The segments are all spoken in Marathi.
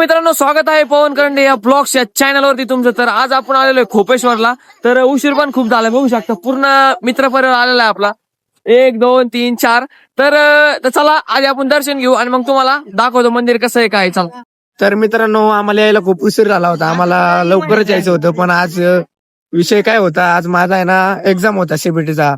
मित्रांनो स्वागत आहे पवन करंडे या ब्लॉग्स या चॅनलवरती तुमचं. तर आज आपण आलेलो आहे खोपेश्वरला. तर उशीर पण खूप झाला बघू शकता. पूर्ण मित्रपरिवार आलेला आहे आपला. एक दोन तीन चार. तर तर चला आज आपण दर्शन घेऊ आणि मग तुम्हाला दाखवतो मंदिर कसं आहे काय चला. तर मित्रांनो आम्हाला यायला खूप उशीर झाला होता. आम्हाला लवकरच यायचं होतं पण आज विषय काय होता? आज माझा आहे ना एक्झाम होता सीबीटीचा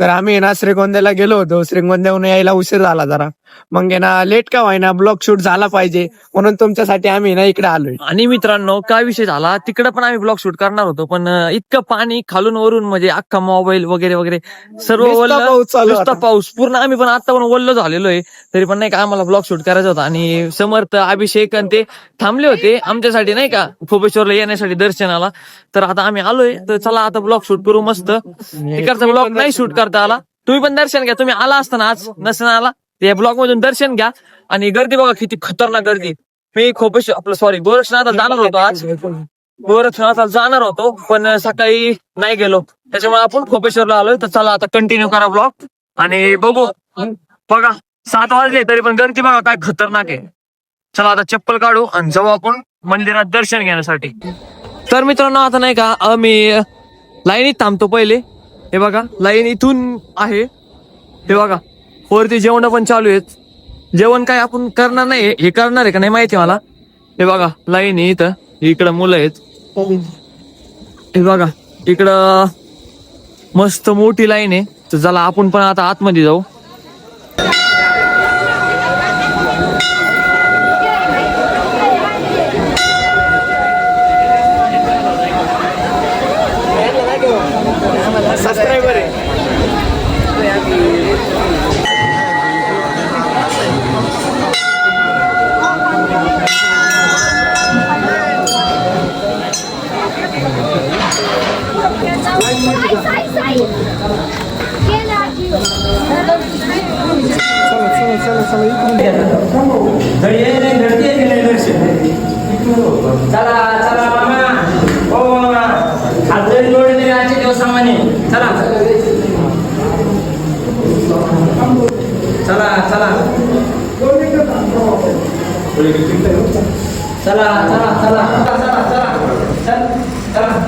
तर आम्ही ना श्रीगोंद्याला गेलो होतो. श्रीगोंद्याहून यायला उशीर झाला जरा. मग आहे ना लेट का व्हायना? ब्लॉक शूट झाला पाहिजे. म्हणून तुमच्यासाठी आम्ही ना इकडे आलोय. आणि मित्रांनो काय विषय झाला? तिकडे पण आम्ही ब्लॉग शूट करणार होतो पण अं, इतकं पाणी खालून वरून म्हणजे अख्खा मोबाईल वगैरे वगैरे सर्व नुसता पाऊस चालू नुसता होता. पाऊस. पूर्ण आम्ही पण आता पण वल्ल झालेलो आहे तरी पण नाही का आम्हाला ब्लॉग शूट करायचा होता. आणि समर्थ अभिषेक आणि ते थांबले होते आमच्यासाठी नाही का? खोपेश्वरला येण्यासाठी दर्शनाला. तर आता आम्ही आलोय. तर चला आता ब्लॉग शूट करू मस्त. तिकडचा ब्लॉग नाही शूट करता आला. तुम्ही पण दर्शन घ्या. तुम्ही आला असताना आज नसताना आला. या ब्लॉग मधून दर्शन घ्या. आणि गर्दी बघा किती खतरनाक गर्दी. मी खोपेश्वर आपलं सॉरी गोरक्षनाथाला जाणार होतो आज. गोरक्षनाथाला जाणार होतो पण सकाळी नाही गेलो. त्याच्यामुळे आपण खोपेश्वरला आलोय. तर चला आता कंटिन्यू करा ब्लॉग आणि बघू. बघा सात वाजले तरी पण गर्दी बघा काय खतरनाक आहे. चला आता चप्पल काढू आणि जाऊ आपण मंदिरात दर्शन घेण्यासाठी. तर मित्रांनो आता नाही का आम्ही लाईनीत थांबतो पहिले. हे बघा लाईन इथून आहे. हे बघा. वरती जेवण पण चालू आहेत. जेवण काय आपण करणार नाही हे करणार आहे का नाही माहिती मला. हे बघा लाईन आहे इथं. इकडं मुलं आहेत. हे बघा इकडं मस्त मोठी लाईन आहे. तर चला आपण पण आता आतमध्ये जाऊ. चला चला मामा हो मामा हात जरी जोडले तरी आजच्या दिवसामाने चला चला चला चला चला चला चला चला चला.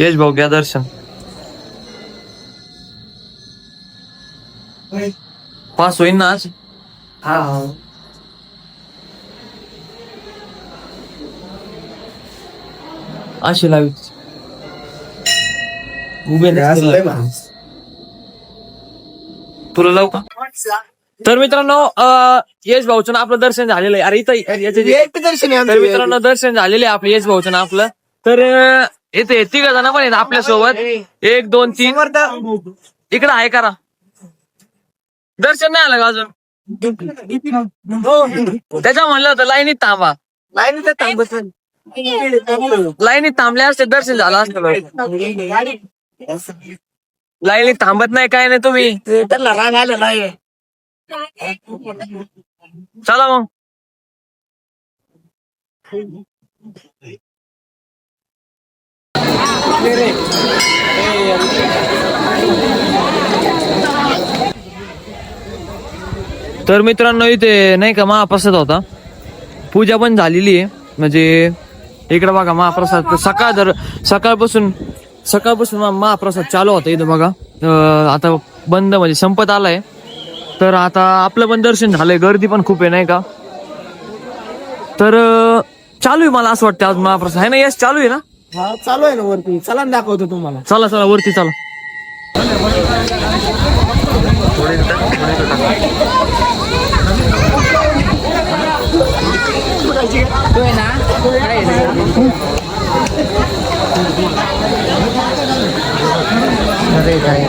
यश भाऊ घ्या दर्शन पास होईन ना आज हा अशी लावी उभे. तुला लावू का तर मित्रांनो अं, यश भाऊचं ना आपलं दर्शन झालेलं आहे अरे इथं याचं दर्शन आहे तर. मित्रांनो दर्शन झालेले आहे आपलं यश भाऊचं ना आपलं तर अं, येते तिघ जण पण आहेत आपल्यासोबत एक दोन तीन. इकडे आहे करा. दर्शन नाही आलं का अजून? त्याच्या म्हणलं होतं लाईनीत थांबा. लाईनीत थांबत. लाईनीत थांबले असते दर्शन झालं असतं लाईनीत थांबत नाही काय नाही तुम्ही. राग चला मग. तर मित्रांनो इथे नाही का महाप्रसाद होता. पूजा पण झालेली आहे. म्हणजे इकडे बघा महाप्रसाद. सकाळ जर सकाळपासून सकाळपासून महाप्रसाद चालू होता इथं बघा. आता बंद म्हणजे संपत आलाय. तर आता आपलं पण दर्शन झालंय. गर्दी पण खूप आहे नाही का? तर चालू आहे मला असं वाटतं आज महाप्रसाद. आहे ना यश चालू आहे ना? हा चालू आहे ना वरती. चला ना दाखवतो तुम्हाला. चला चला वरती चला. अरे काय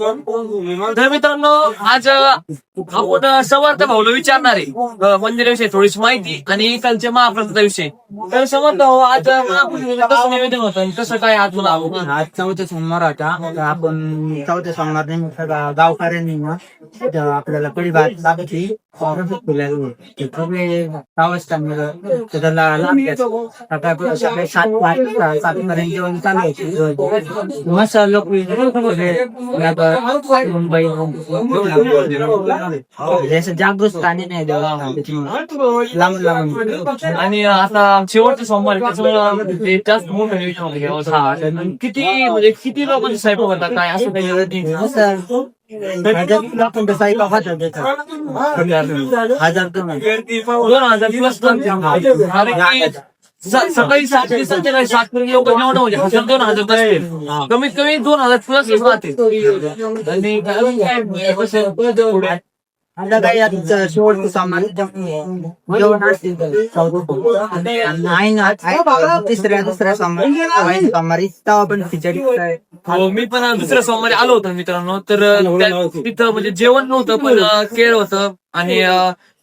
तर मित्रांनो आज आपण समर्थ भाऊला विचारणार आहे. मंदिराविषयी थोडीशी माहिती आणि इकडच्या महाप्रसादा विषयी. तर समर्थ भाऊ आज कसं निवेदन होतं कसं काय आज तुला आज चौथा सोमवार होता. आपण चौथ्या सोमवार निमित्त गावकऱ्यांनी आपल्याला कडी भात लागती सात वाजता सात पर्यंत जेवण चालू आहे मस्त लोक जागृत आणि नाही लांब लांब आणि आता शेवटचे सोमवार त्याच्यामुळं जास्त मोठं. हा, किती म्हणजे किती लोकांचे स्वयंपाक होतात काय असं काही हजार. हजार दोन हजार. दोन हजार प्लस सकाळी सात ते संध्याकाळी सात पर्यंत लोक जेवण म्हणजे हजार दोन हजार बसतील कमीत कमी दोन हजार प्लस राहते आणि काय कसं आता काही आता शेवटचं सामान जेवण तिसऱ्या दुसऱ्या सामान पहिल्या सोमवारी तेव्हा पण खिचडी काय. हो मी पण दुसऱ्या सोमवारी आलो होतो मित्रांनो तर तिथं म्हणजे जेवण नव्हतं पण केळ होतं आणि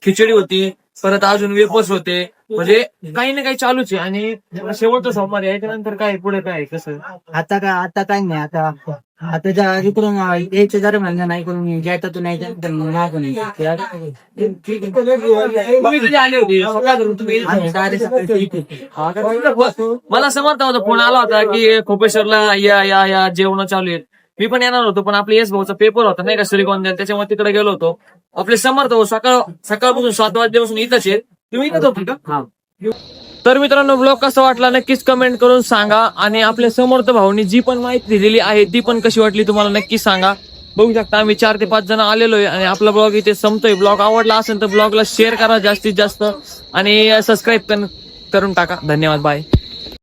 खिचडी होती परत अजून वेफर्स होते. म्हणजे काही ना काही चालूच आहे. आणि शेवटचं सोमवारी आहे. त्यानंतर काय पुढे काय कसं? आता काय आता काय नाही. आता आता ज्या इकडून यायचं जर म्हणलं नाही इकडून गेटातून नाही तर मागून तुम्ही कधी आले होते. तुम्ही. हा? मला समर्थ होता. फोन आला होता की खोपेश्वरला या या या जेवण चालू आहेत. मी पण येणार होतो पण आपले येस भाऊचा पेपर होता नाही का श्रीगोंद्यात त्याच्यामुळे तिकडे गेलो होतो. आपले समर्थ भाऊ सकाळ सकाळपासून सात वाजल्यापासून इथंच आहेत. तुम्ही इथंच होते का? तर मित्रांनो ब्लॉग कसा वाटला नक्कीच कमेंट करून सांगा. आणि आपल्या समर्थ भाऊनी जी पण माहिती दिलेली आहे ती पण कशी वाटली तुम्हाला नक्की सांगा. बघू शकता आम्ही चार ते पाच जण आलेलो आहे आणि आपला ब्लॉग इथे संपतोय. ब्लॉग आवडला असेल तर ब्लॉगला शेअर करा जास्तीत जास्त. आणि सबस्क्राईब करून टाका. धन्यवाद बाय